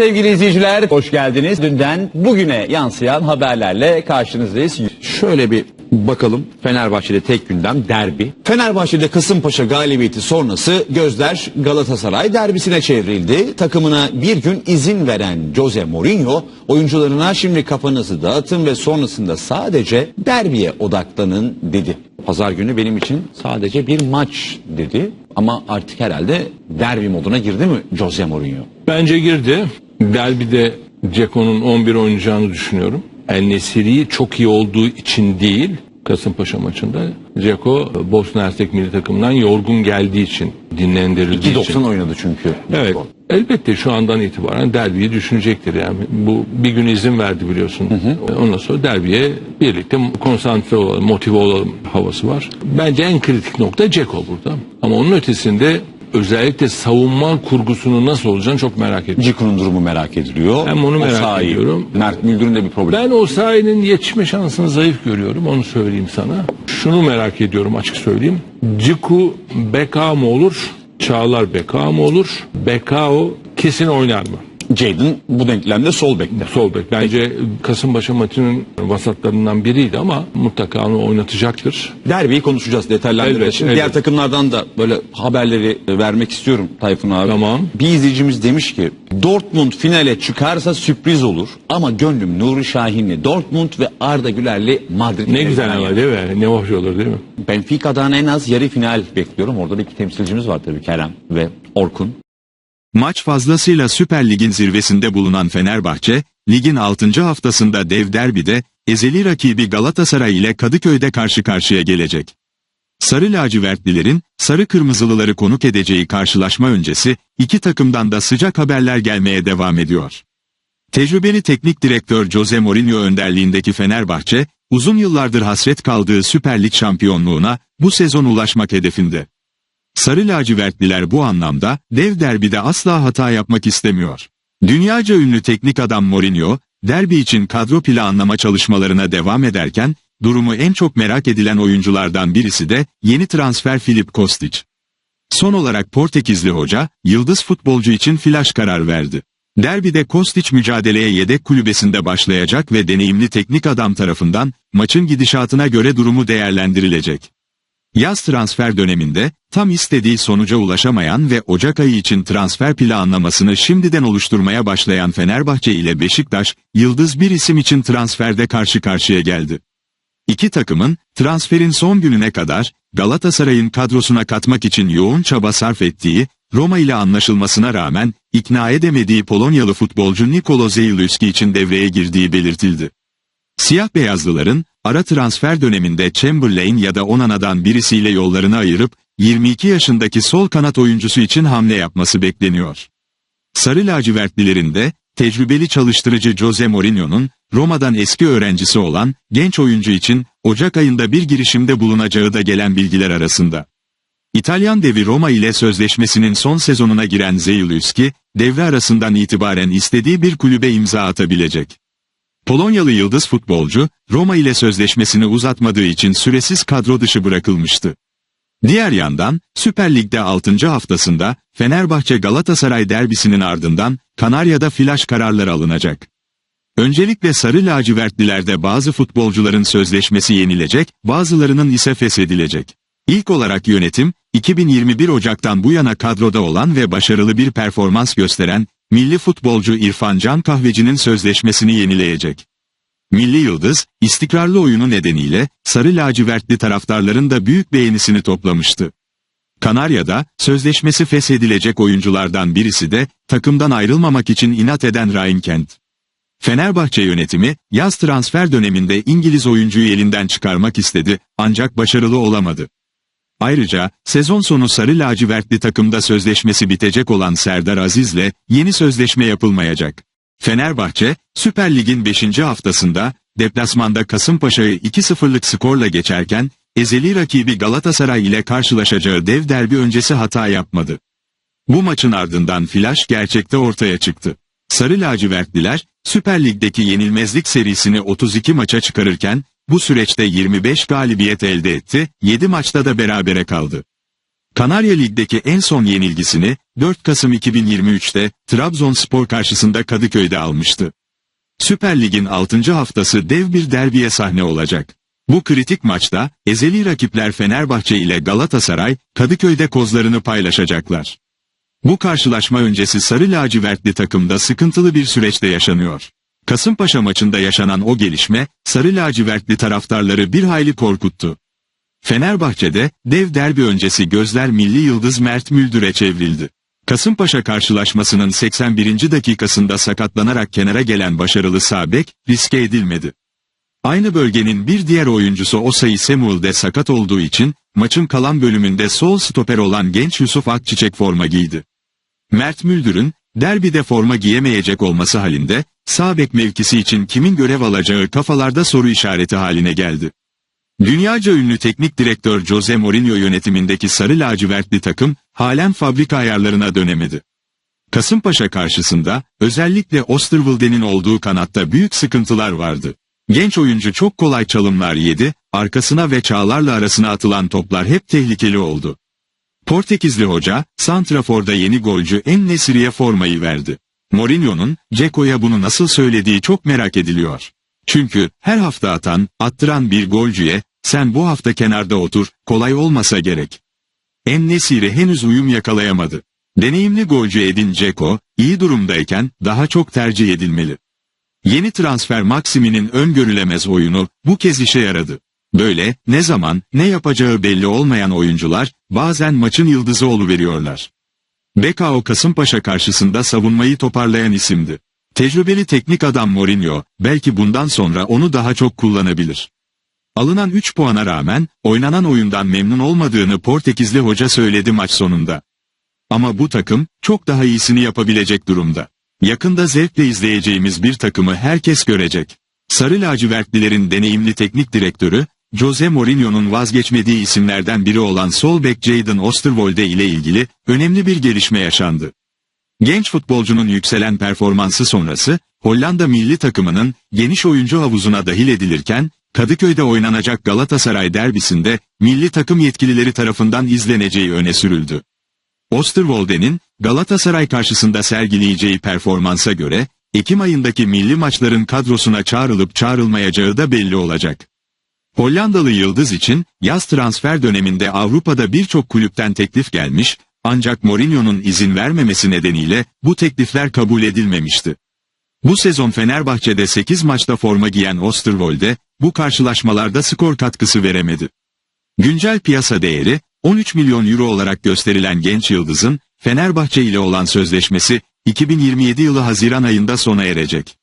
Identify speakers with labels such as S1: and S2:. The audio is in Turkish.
S1: sevgili izleyiciler. Hoş geldiniz. Dünden bugüne yansıyan haberlerle karşınızdayız.
S2: Şöyle bir bakalım Fenerbahçe'de tek gündem derbi. Fenerbahçe'de Kasımpaşa galibiyeti sonrası gözler Galatasaray derbisine çevrildi. Takımına bir gün izin veren Jose Mourinho oyuncularına şimdi kafanızı dağıtın ve sonrasında sadece derbiye odaklanın dedi. Pazar günü benim için sadece bir maç dedi ama artık herhalde derbi moduna girdi mi Jose Mourinho?
S3: Bence girdi. Derbide Ceko'nun 11 oynayacağını düşünüyorum. El Nesiri çok iyi olduğu için değil. Kasımpaşa maçında Ceko Bosna Hersek milli takımından yorgun geldiği için dinlendirildiği için.
S2: 2.90 oynadı çünkü.
S3: Evet. Elbette şu andan itibaren derbiyi düşünecektir yani. Bu bir gün izin verdi biliyorsun. Ondan sonra derbiye birlikte konsantre olalım, motive olalım havası var. Bence en kritik nokta Ceko burada. Ama onun ötesinde özellikle savunma kurgusunun nasıl olacağını çok merak ediyorum.
S2: Ciku'nun durumu merak ediliyor.
S3: Hem onu merak
S2: sahi.
S3: ediyorum.
S2: Mert Müldür'ün de bir problemi.
S3: Ben o sahinin yetişme şansını zayıf görüyorum. Onu söyleyeyim sana. Şunu merak ediyorum açık söyleyeyim. Ciku Beka mı olur? Çağlar Beka mı olur? Bekao kesin oynar mı?
S2: Jadon bu denklemde sol bekte.
S3: Sol bek. Bence Kasımpaşa maçının vasatlarından biriydi ama mutlaka onu oynatacaktır.
S2: Derbiyi konuşacağız detaylandıracağız.
S3: Elbet,
S2: Şimdi
S3: elbet.
S2: diğer takımlardan da böyle haberleri vermek istiyorum Tayfun abi.
S3: Tamam.
S2: Bir izleyicimiz demiş ki Dortmund finale çıkarsa sürpriz olur ama gönlüm Nuri Şahinli Dortmund ve Arda Gülerli Madrid.
S3: Ne güzel ama değil mi? Ne hoş olur değil mi?
S2: Benfica'dan en az yarı final bekliyorum. Orada da iki temsilcimiz var tabii Kerem ve Orkun.
S4: Maç fazlasıyla Süper Lig'in zirvesinde bulunan Fenerbahçe, ligin 6. haftasında dev derbide, ezeli rakibi Galatasaray ile Kadıköy'de karşı karşıya gelecek. Sarı lacivertlilerin, sarı kırmızılıları konuk edeceği karşılaşma öncesi, iki takımdan da sıcak haberler gelmeye devam ediyor. Tecrübeli teknik direktör Jose Mourinho önderliğindeki Fenerbahçe, uzun yıllardır hasret kaldığı Süper Lig şampiyonluğuna, bu sezon ulaşmak hedefinde. Sarı lacivertliler bu anlamda dev derbide asla hata yapmak istemiyor. Dünyaca ünlü teknik adam Mourinho, derbi için kadro planlama çalışmalarına devam ederken, durumu en çok merak edilen oyunculardan birisi de yeni transfer Filip Kostic. Son olarak Portekizli hoca, yıldız futbolcu için flash karar verdi. Derbide Kostic mücadeleye yedek kulübesinde başlayacak ve deneyimli teknik adam tarafından maçın gidişatına göre durumu değerlendirilecek. Yaz transfer döneminde tam istediği sonuca ulaşamayan ve Ocak ayı için transfer planlamasını şimdiden oluşturmaya başlayan Fenerbahçe ile Beşiktaş, yıldız bir isim için transferde karşı karşıya geldi. İki takımın transferin son gününe kadar Galatasaray'ın kadrosuna katmak için yoğun çaba sarf ettiği, Roma ile anlaşılmasına rağmen ikna edemediği Polonyalı futbolcu Nikolo Zeyluski için devreye girdiği belirtildi. Siyah beyazlıların ara transfer döneminde Chamberlain ya da Onana'dan birisiyle yollarını ayırıp 22 yaşındaki sol kanat oyuncusu için hamle yapması bekleniyor. Sarı lacivertlilerin de tecrübeli çalıştırıcı Jose Mourinho'nun Roma'dan eski öğrencisi olan genç oyuncu için Ocak ayında bir girişimde bulunacağı da gelen bilgiler arasında. İtalyan devi Roma ile sözleşmesinin son sezonuna giren Zeyluski, devre arasından itibaren istediği bir kulübe imza atabilecek. Polonyalı yıldız futbolcu, Roma ile sözleşmesini uzatmadığı için süresiz kadro dışı bırakılmıştı. Diğer yandan, Süper Lig'de 6. haftasında, Fenerbahçe Galatasaray derbisinin ardından, Kanarya'da flash kararları alınacak. Öncelikle sarı lacivertlilerde bazı futbolcuların sözleşmesi yenilecek, bazılarının ise feshedilecek. İlk olarak yönetim, 2021 Ocak'tan bu yana kadroda olan ve başarılı bir performans gösteren, milli futbolcu İrfan Can Kahveci'nin sözleşmesini yenileyecek. Milli Yıldız, istikrarlı oyunu nedeniyle, sarı lacivertli taraftarların da büyük beğenisini toplamıştı. Kanarya'da, sözleşmesi feshedilecek oyunculardan birisi de, takımdan ayrılmamak için inat eden Ryan Kent. Fenerbahçe yönetimi, yaz transfer döneminde İngiliz oyuncuyu elinden çıkarmak istedi, ancak başarılı olamadı. Ayrıca, sezon sonu sarı lacivertli takımda sözleşmesi bitecek olan Serdar Aziz'le yeni sözleşme yapılmayacak. Fenerbahçe, Süper Lig'in 5. haftasında, deplasmanda Kasımpaşa'yı 2-0'lık skorla geçerken, ezeli rakibi Galatasaray ile karşılaşacağı dev derbi öncesi hata yapmadı. Bu maçın ardından flash gerçekte ortaya çıktı. Sarı lacivertliler, Süper Lig'deki yenilmezlik serisini 32 maça çıkarırken, bu süreçte 25 galibiyet elde etti, 7 maçta da berabere kaldı. Kanarya Lig'deki en son yenilgisini 4 Kasım 2023'te Trabzonspor karşısında Kadıköy'de almıştı. Süper Lig'in 6. haftası dev bir derbiye sahne olacak. Bu kritik maçta ezeli rakipler Fenerbahçe ile Galatasaray Kadıköy'de kozlarını paylaşacaklar. Bu karşılaşma öncesi Sarı Lacivertli takımda sıkıntılı bir süreçte yaşanıyor. Kasımpaşa maçında yaşanan o gelişme Sarı Lacivertli taraftarları bir hayli korkuttu. Fenerbahçe'de dev derbi öncesi gözler milli yıldız Mert Müldür'e çevrildi. Kasımpaşa karşılaşmasının 81. dakikasında sakatlanarak kenara gelen başarılı Sabek riske edilmedi. Aynı bölgenin bir diğer oyuncusu Osayi Samuel de sakat olduğu için maçın kalan bölümünde sol stoper olan genç Yusuf Akçiçek forma giydi. Mert Müldür'ün derbide forma giyemeyecek olması halinde sağ bek mevkisi için kimin görev alacağı kafalarda soru işareti haline geldi. Dünyaca ünlü teknik direktör Jose Mourinho yönetimindeki sarı lacivertli takım halen fabrika ayarlarına dönemedi. Kasımpaşa karşısında özellikle Osterwolde'nin olduğu kanatta büyük sıkıntılar vardı. Genç oyuncu çok kolay çalımlar yedi, arkasına ve çağlarla arasına atılan toplar hep tehlikeli oldu. Portekizli hoca, Santrafor'da yeni golcü En Nesiri'ye formayı verdi. Mourinho'nun, Ceko'ya bunu nasıl söylediği çok merak ediliyor. Çünkü her hafta atan, attıran bir golcüye, sen bu hafta kenarda otur, kolay olmasa gerek. En Nesiri henüz uyum yakalayamadı. Deneyimli golcü Edin Dzeko, iyi durumdayken daha çok tercih edilmeli. Yeni transfer Maksimi'nin öngörülemez oyunu bu kez işe yaradı. Böyle ne zaman ne yapacağı belli olmayan oyuncular bazen maçın yıldızı oluveriyorlar. Bekao Kasımpaşa karşısında savunmayı toparlayan isimdi. Tecrübeli teknik adam Mourinho belki bundan sonra onu daha çok kullanabilir. Alınan 3 puana rağmen oynanan oyundan memnun olmadığını Portekizli hoca söyledi maç sonunda. Ama bu takım çok daha iyisini yapabilecek durumda. Yakında zevkle izleyeceğimiz bir takımı herkes görecek. Sarı lacivertlilerin deneyimli teknik direktörü, Jose Mourinho'nun vazgeçmediği isimlerden biri olan sol bek Jadon Osterwolde ile ilgili önemli bir gelişme yaşandı. Genç futbolcunun yükselen performansı sonrası, Hollanda milli takımının geniş oyuncu havuzuna dahil edilirken, Kadıköy'de oynanacak Galatasaray derbisinde milli takım yetkilileri tarafından izleneceği öne sürüldü. Osterwolde'nin Galatasaray karşısında sergileyeceği performansa göre, Ekim ayındaki milli maçların kadrosuna çağrılıp çağrılmayacağı da belli olacak. Hollandalı Yıldız için yaz transfer döneminde Avrupa'da birçok kulüpten teklif gelmiş, ancak Mourinho'nun izin vermemesi nedeniyle bu teklifler kabul edilmemişti. Bu sezon Fenerbahçe'de 8 maçta forma giyen Osterwolde, bu karşılaşmalarda skor katkısı veremedi. Güncel piyasa değeri, 13 milyon euro olarak gösterilen genç yıldızın, Fenerbahçe ile olan sözleşmesi, 2027 yılı Haziran ayında sona erecek.